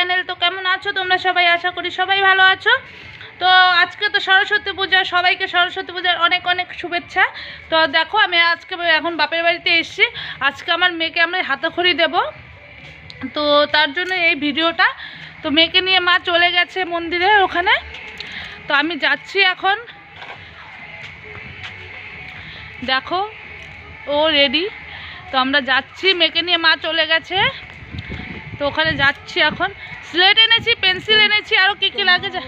Channel তো কেমন আছো? তোমরা সবাই আশা করি সবাই ভালো আছো। তো আজকে তো সরস্বতী পূজা, সবাইকে সরস্বতী পূজার অনেক অনেক শুভেচ্ছা। তো দেখো, আমি আজকে এখন বাপের বাড়িতে এসেছি। আজকে আমার মেয়েকে আমরা হাতাখড়ি দেব। তো তার জন্য এই ভিডিওটা। তো মেয়েকে নিয়ে মা চলে গেছে মন্দিরে ওখানে। তো আমি যাচ্ছি এখন। দেখো, ও রেডি তো আমরা যাচ্ছি, মেয়েকে নিয়ে মা চলে গেছে। তো ওখানে যাচ্ছি এখন। স্লেট এনেছি পেন্সিল এনেছি আরও কী কী লাগে যা।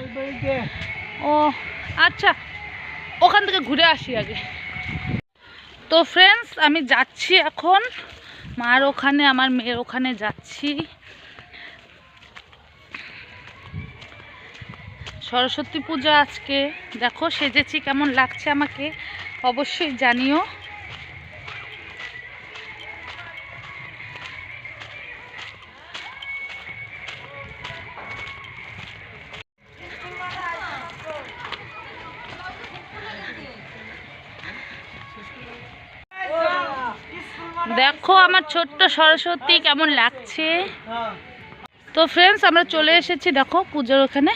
ও আচ্ছা ওখান থেকে ঘুরে আসি আগে। তো ফ্রেন্ডস আমি যাচ্ছি এখন। মার ওখানে, আমার মেয়ের ওখানে যাচ্ছি। সরস্বতী পূজা আজকে। দেখো, সেজেছি, কেমন লাগছে আমাকে? অবশ্যই জানিও। দেখো আমার ছোট্ট সরস্বতী কেমন লাগছে। তো ফ্রেন্ডস আমরা চলে এসেছি, দেখো, পুজোর ওখানে।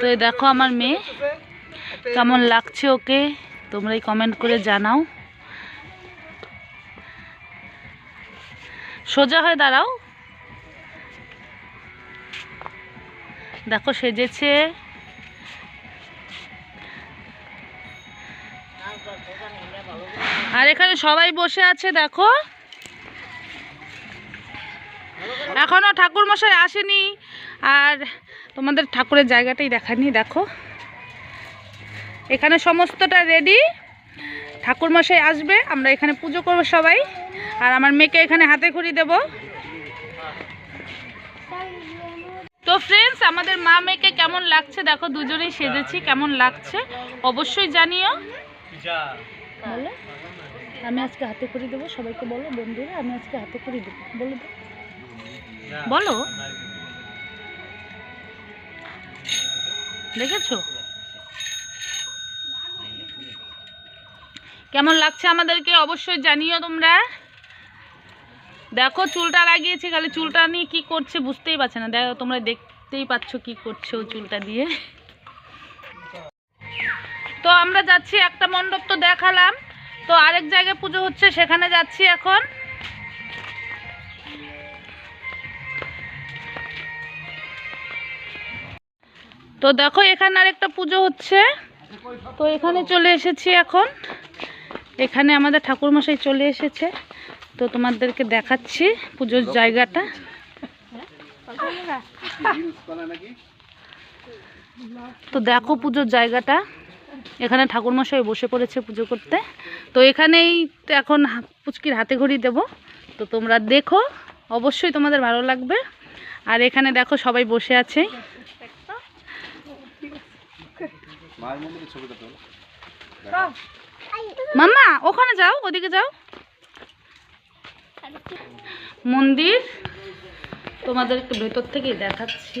তো দেখো আমার মেয়ে। কেমন লাগছে ওকে? তোমরাই কমেন্ট করে জানাও। সোজা হয়ে দাঁড়াও। দেখো, সেজেছে। আর এখানে সবাই বসে আছে দেখো। এখনও ঠাকুর মশাই আসেনি। আর তোমাদের ঠাকুরের জায়গাটাই দেখানি দেখো। এখানে সমস্তটা রেডি ঠাকুর মশাই আসবে আমরা এখানে পুজো করব সবাই। আর আমার মেয়েকে এখানে হাতে খড়ি দেব। তো ফ্রেন্ডস আমাদের মা মেয়েকে কেমন লাগছে? দেখো দুজনেই সেজেছি কেমন লাগছে? অবশ্যই জানিও। বলো। আমি আজকে হাতে খড়ি দেবো, সবাইকে বলো, বন্ধুরা, আমি আজকে হাতে খড়ি দেবো। বলো। বলো। দেখেছ? কেমন লাগছে আমাদেরকে অবশ্যই জানিও তোমরা। দেখো, চুলটা লাগিয়েছি, খালি চুলটা নিয়ে কি করছে বুঝতেই পারছে না। দেখো, তোমরা দেখতেই পাচ্ছ কি করছে ও চুলটা দিয়ে। তো আমরা যাচ্ছি, একটা মণ্ডপ তো দেখালাম। তো আরেক জায়গায় পুজো হচ্ছে, সেখানে যাচ্ছি এখন। তো দেখো, এখানে আরেকটা পুজো হচ্ছে। তো এখানে চলে এসেছি এখন। এখানে আমাদের ঠাকুরমশাই চলে এসেছে। তো তোমাদেরকে দেখাচ্ছি পুজোর জায়গাটা। তো দেখো পুজোর জায়গাটা। এখানে ঠাকুরমশাই বসে পড়েছে পুজো করতে। তো এখানেই এখন পুচকির হাতে ঘড়ি দেবো। তো তোমরা দেখো, অবশ্যই তোমাদের ভালো লাগবে। আর এখানে দেখো সবাই বসে আছে। মাম্মা, ওখানে যাও, ওদিকে যাও। মন্দির, তোমাদেরকে ভেতর থেকেই দেখাচ্ছি।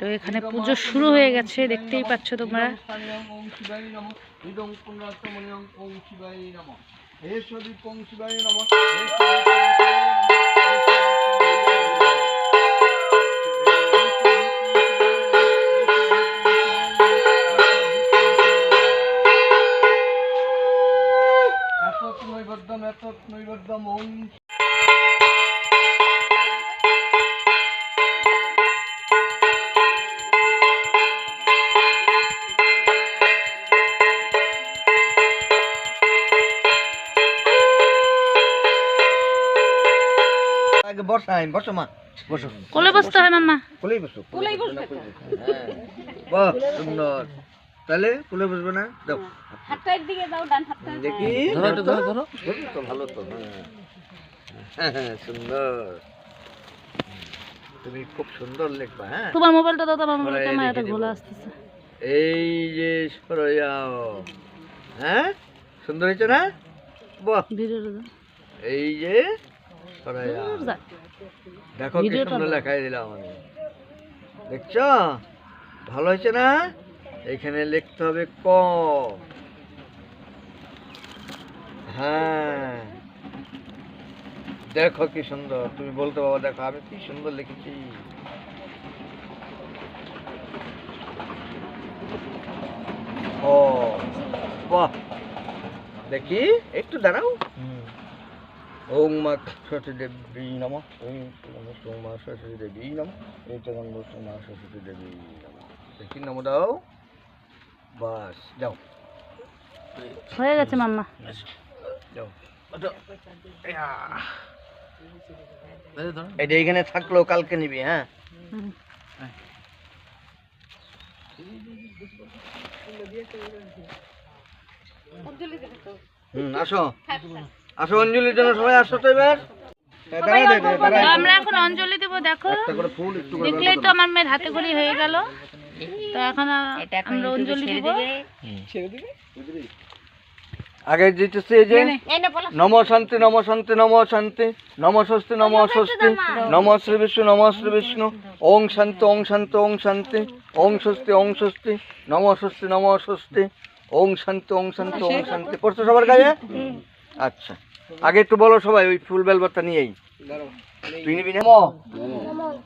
তো এখানে পুজো শুরু হয়ে গেছে দেখতেই পাচ্ছ তোমরা। ওম শিবায় নম। হে নম। আগে বসাই বসো মা। বসো। কোলে বসতে হয় মাম্মা। কোলেই বসো কোলেই বসবে বাহ সুন্দর। তাহলে কোলে বসবে না? দাও হাতটা একদিকে দাও ডান হাতটা। দেখি। ধরো ধরো, ধরো। ধরো তো ভালো তো হ্যাঁ। হ্যাঁ, সুন্দর। তুমি খুব সুন্দর লিখবা হ্যাঁ। তোমার মোবাইলটা দাও তোমার মোবাইলটা দিব। ঘোলা আসতেছে। এই যে সরয়াও হ্যাঁ? সুন্দর হয়েছে না? বাহ। ভিডিওটা দাও। এই যে। দেখো কি সুন্দর লেখাই দিলাম আমি দেখছ? ভালো হয়েছে না? এখানে লিখতে হবে ক। হ্যাঁ। দেখো কি সুন্দর। তুমি বলতে বাবা দেখো আমি কি সুন্দর লিখেছি। ও বাহ। দেখি একটু দাঁড়াও। ওম মা সরস্বতী দেবী নম। ওম নম মা সরস্বতী দেবী নম এই চরণ মা সরস্বতী দেবী নম। দেখি নম দাও। বাস যাও। হয়ে গেছে মাম্মা। যাও। এটা এখানে থাকল কালকে নিবি হ্যাঁ? হুম। হুম আসো। আসো অঞ্জলির জন্য সবাই আসো তো এবার। আমরা এখন অঞ্জলি দেবো দেখো। একটা করে ফুল একটু করে দেখলেই তো আমার মেয়ের হাতে করে হয়ে গেল। তো এখন আমরা অঞ্জলি দিব। আগে যেতেছে এই যে নম শান্তি নম শান্তি নম শান্তি নম স্বস্তি নম স্বস্তি নম শ্রী বিষ্ণু নম শ্রী বিষ্ণু। ওং শান্তি ওং শান্তি ওং শান্তি ওং স্বস্তি ওং স্বস্তি নম স্বস্তি নম স্বস্তি ওং শান্তি ওং শান্তি ওং শান্তি। পড়ছো সবার কাছে আচ্ছা। আগে একটু বলো সবাই ওই ফুল বেলবারটা নিয়েই।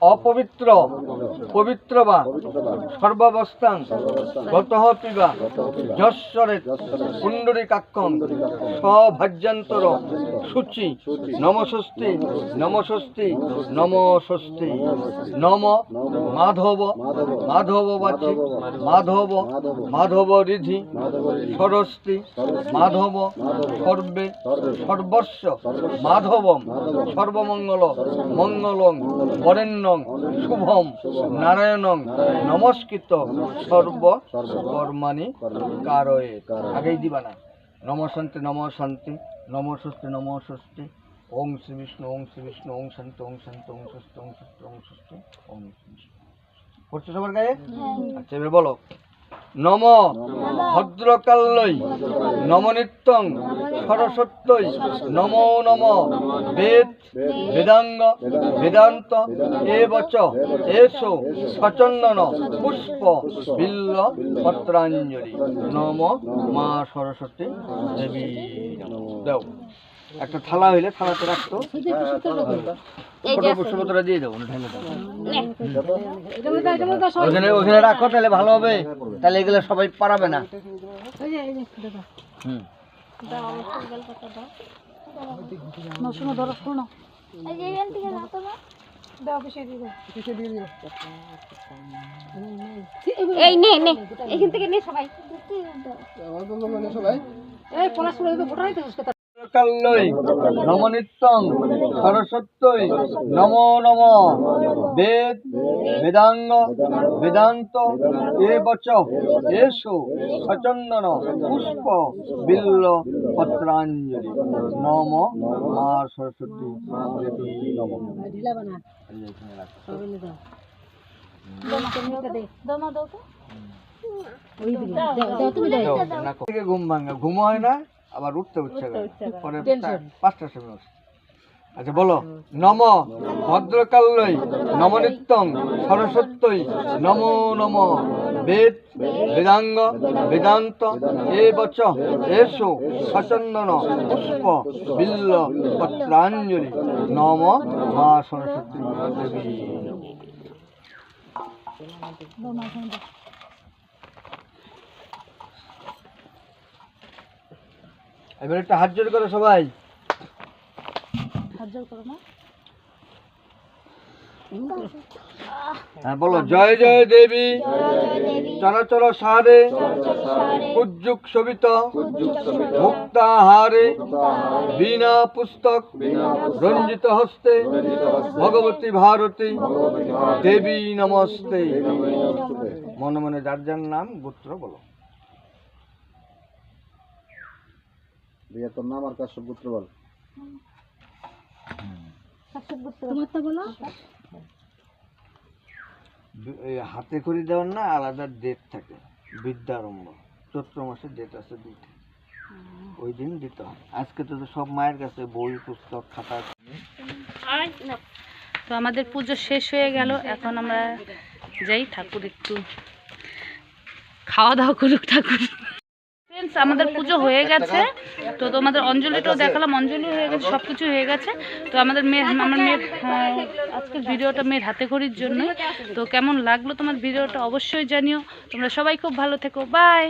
অপবিত্র পবিত্র বা সর্বাবস্থান গত পিবা যশ্বরে কুণ্ডরী কাক্ষম সভাজ্যান্তর সূচি, নমস্বস্তি নমস্বস্তি নমস্বস্তি, নম, মাধব মাধব বাচি মাধব মাধব রিধি সরস্তি, মাধব, সর্বে, সর্বস্ব, মাধবম, সর্বমঙ্গল মঙ্গলং বরেণ্যং শুভম নারায়ণং নমস্কৃত সর্ব কর্মাণি কারয়ে। আগেই দিবা না। নম শান্তি নম শান্তি নম স্বস্তি নম স্বস্তি। ওং শ্রী বিষ্ণু ওং শ্রী বিষ্ণু ওং শান্তি ওং শান্তি ওং স্বস্তি ওং স্বস্তি ওং স্বস্তি ওং শ্রী বিষ্ণু পড়ছো সবার গায়ে? আচ্ছা এবার বলো। নম ভদ্রকাল্যই নমনিত্যং সরস্বত্যই নমো নম। বেদ বেদাঙ্গ বেদান্ত এ বচ এসো সচন্দন পুষ্প বিল্ল পত্রাঞ্জলি। নম মা সরস্বতী দেবী। নমঃ। দাও। একটা থালা হইলে থালাতে রাখতো। ওখানে ওখানে রাখো তাহলে ভালো হবে। তাহলে এগুলো সবাই পারাবে না। হুম। এই নে নে। এখান থেকে নে সবাই। কাল্যই নমনিত্যং সরস্বত্যই নমো নম। বেদ বেদাঙ্গ বেদান্ত এ বচ এসো সচন্দন পুষ্প বিল্ল পত্রাঞ্জলি। নম মা সরস্বতী। দেবী নম ঘুম ভাঙে ঘুম হয় না? আবার উঠতে উঠছে পরে পাঁচটার সময় আচ্ছা বলো। নম ভদ্রকাল্যই নমনিত্যং সরস্বত্যই নমো নম। বেদ বেদাঙ্গ বেদান্ত এ বচ এসো সচন্দন পুষ্প বিল্ল পত্রাঞ্জলি। নম মা সরস্বতী দেবী এবার একটা হাত জোর করো সবাই। হাত জোর করো না হ্যাঁ বলো জয় জয় দেবী। চরাচর সারে। উজ্জুক শোভিত। মুক্তাহারে। বীণা পুস্তক। রঞ্জিত হস্তে। ভগবতী ভারতী। দেবী নমস্তে। মনে মনে যার যার নাম গোত্র বলো। রিয়া তোর নাম আর কাশ্যপ গোত্র বল। হাতে করে দেওয়ার না আলাদা ডেট থাকে। বিদ্যারম্ভ চৈত্র মাসে ডেট আছে দুইটা। ওই দিন দিতে হয়। আজকে তো সব মায়ের কাছে বই পুস্তক খাতা তো আমাদের পুজো শেষ হয়ে গেল। এখন আমরা যাই ঠাকুর একটু খাওয়া দাওয়া করুক ঠাকুর। আমাদের পুজো হয়ে গেছে। তো তোমাদের অঞ্জলিটাও দেখালাম অঞ্জলি হয়ে গেছে সব কিছু হয়ে গেছে। তো আমাদের মেয়ের আমার মেয়ের হ্যাঁ, আজকের ভিডিওটা মেয়ের হাতে ঘড়ির জন্যই তো কেমন লাগল তোমার ভিডিওটা অবশ্যই জানিও। তোমরা সবাই খুব ভালো থেকো। বাই